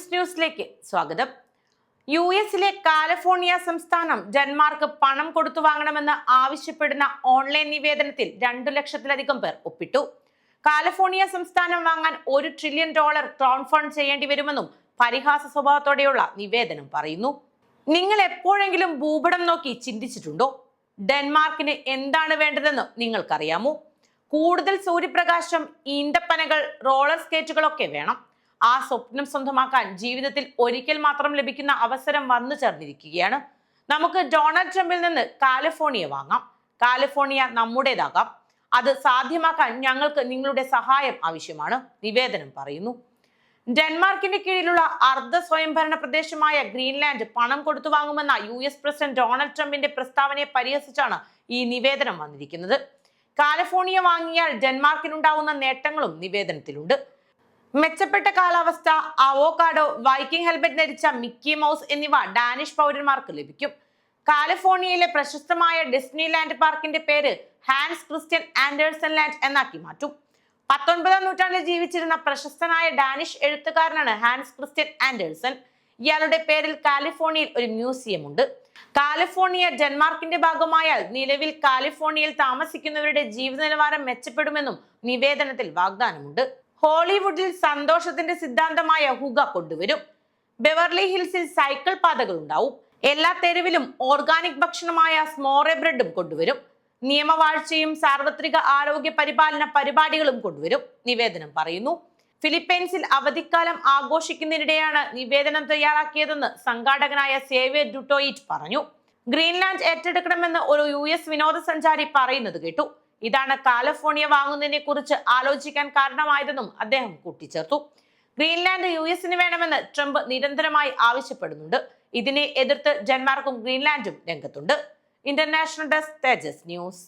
തേജസ് ന്യൂസിലേക്ക് സ്വാഗതം. യു എസിലെ കാലിഫോർണിയ സംസ്ഥാനം ഡെൻമാർക്ക് പണം കൊടുത്തു വാങ്ങണമെന്ന് ആവശ്യപ്പെടുന്ന ഓൺലൈൻ നിവേദനത്തിൽ രണ്ടു ലക്ഷത്തിലധികം പേർ ഒപ്പിട്ടു. കാലിഫോർണിയ സംസ്ഥാനം വാങ്ങാൻ ഒരു ട്രില്യൺ ഡോളർ ക്രൗഡ് ഫണ്ട് ചെയ്യേണ്ടി വരുമെന്നും പരിഹാസ സ്വഭാവത്തോടെയുള്ള നിവേദനം പറയുന്നു. നിങ്ങൾ എപ്പോഴെങ്കിലും ഭൂപടം നോക്കി ചിന്തിച്ചിട്ടുണ്ടോ? ഡെൻമാർക്കിന് എന്താണ് വേണ്ടതെന്ന് നിങ്ങൾക്കറിയാമോ? കൂടുതൽ സൂര്യപ്രകാശം ഈന്തപ്പനകൾ റോളർ സ്കേറ്റുകളൊക്കെ വേണം. ആ സ്വപ്നം സ്വന്തമാക്കാൻ ജീവിതത്തിൽ ഒരിക്കൽ മാത്രം ലഭിക്കുന്ന അവസരം വന്നു ചേർന്നിരിക്കുകയാണ്. നമുക്ക് ഡൊണാൾഡ് ട്രംപിൽ നിന്ന് കാലിഫോർണിയ വാങ്ങാം. കാലിഫോർണിയ നമ്മുടേതാകാം. അത് സാധ്യമാക്കാൻ ഞങ്ങൾക്ക് നിങ്ങളുടെ സഹായം ആവശ്യമാണ് നിവേദനം പറയുന്നു. ഡെൻമാർക്കിന്റെ കീഴിലുള്ള അർദ്ധ സ്വയംഭരണ പ്രദേശമായ ഗ്രീൻലാൻഡ് പണം കൊടുത്തു വാങ്ങുമെന്ന യു എസ് പ്രസിഡന്റ് ഡൊണാൾഡ് ട്രംപിന്റെ പ്രസ്താവനയെ പരിഹസിച്ചാണ് ഈ നിവേദനം വന്നിരിക്കുന്നത്. കാലിഫോർണിയ വാങ്ങിയാൽ ഡെൻമാർക്കിനുണ്ടാവുന്ന നേട്ടങ്ങളും നിവേദനത്തിലുണ്ട്. മെച്ചപ്പെട്ട കാലാവസ്ഥ അവോക്കാഡോ വൈക്കിംഗ് ഹെൽമെറ്റ് ധരിച്ച മിക്കി മൗസ് എന്നിവ ഡാനിഷ് പൗരന്മാർക്ക് ലഭിക്കും. കാലിഫോർണിയയിലെ പ്രശസ്തമായ ഡിസ്നി ലാൻഡ് പാർക്കിന്റെ പേര് ഹാൻസ് ക്രിസ്ത്യൻ ആൻഡേഴ്സൺ ലാൻഡ് എന്നാക്കി മാറ്റും. പത്തൊൻപതാം നൂറ്റാണ്ടിൽ ജീവിച്ചിരുന്ന പ്രശസ്തനായ ഡാനിഷ് എഴുത്തുകാരനാണ് ഹാൻസ് ക്രിസ്ത്യൻ ആൻഡേഴ്സൺ. ഇയാളുടെ പേരിൽ കാലിഫോർണിയയിൽ ഒരു മ്യൂസിയം ഉണ്ട്. കാലിഫോർണിയ ഡെൻമാർക്കിന്റെ ഭാഗമായാൽ നിലവിൽ കാലിഫോർണിയയിൽ താമസിക്കുന്നവരുടെ ജീവിത നിലവാരം മെച്ചപ്പെടുമെന്നും നിവേദനത്തിൽ വാഗ്ദാനമുണ്ട്. ഹോളിവുഡിൽ സന്തോഷത്തിന്റെ സിദ്ധാന്തമായ ഹുഗ കൊണ്ടുവരും. ബെവർലി ഹിൽസിൽ സൈക്കിൾ പാതകൾ ഉണ്ടാവും എല്ലാ തെരുവിലും ഓർഗാനിക് ഭക്ഷണമായ സ്മോറെ ബ്രെഡും കൊണ്ടുവരും. നിയമവാഴ്ചയും സാർവത്രിക ആരോഗ്യ പരിപാലന പരിപാടികളും കൊണ്ടുവരും നിവേദനം പറയുന്നു. ഫിലിപ്പൈൻസിൽ അവധിക്കാലം ആഘോഷിക്കുന്നതിനിടെയാണ് നിവേദനം തയ്യാറാക്കിയതെന്ന് സംഘാടകനായ സേവ്യർ ഡുട്ടോയിറ്റ് പറഞ്ഞു. ഗ്രീൻലാൻഡ് ഏറ്റെടുക്കണമെന്ന് ഒരു യു എസ് വിനോദസഞ്ചാരി പറയുന്നത് കേട്ടു. ഇതാണ് കാലിഫോർണിയ വാങ്ങുന്നതിനെ കുറിച്ച് ആലോചിക്കാൻ കാരണമായതെന്നും അദ്ദേഹം കൂട്ടിച്ചേർത്തു. ഗ്രീൻലാൻഡ് യു എസിന് വേണമെന്ന് ട്രംപ് നിരന്തരമായി ആവശ്യപ്പെടുന്നുണ്ട്. ഇതിനെ എതിർത്ത് ഡെൻമാർക്കും ഗ്രീൻലാൻഡും രംഗത്തുണ്ട്. International desk Tejas news.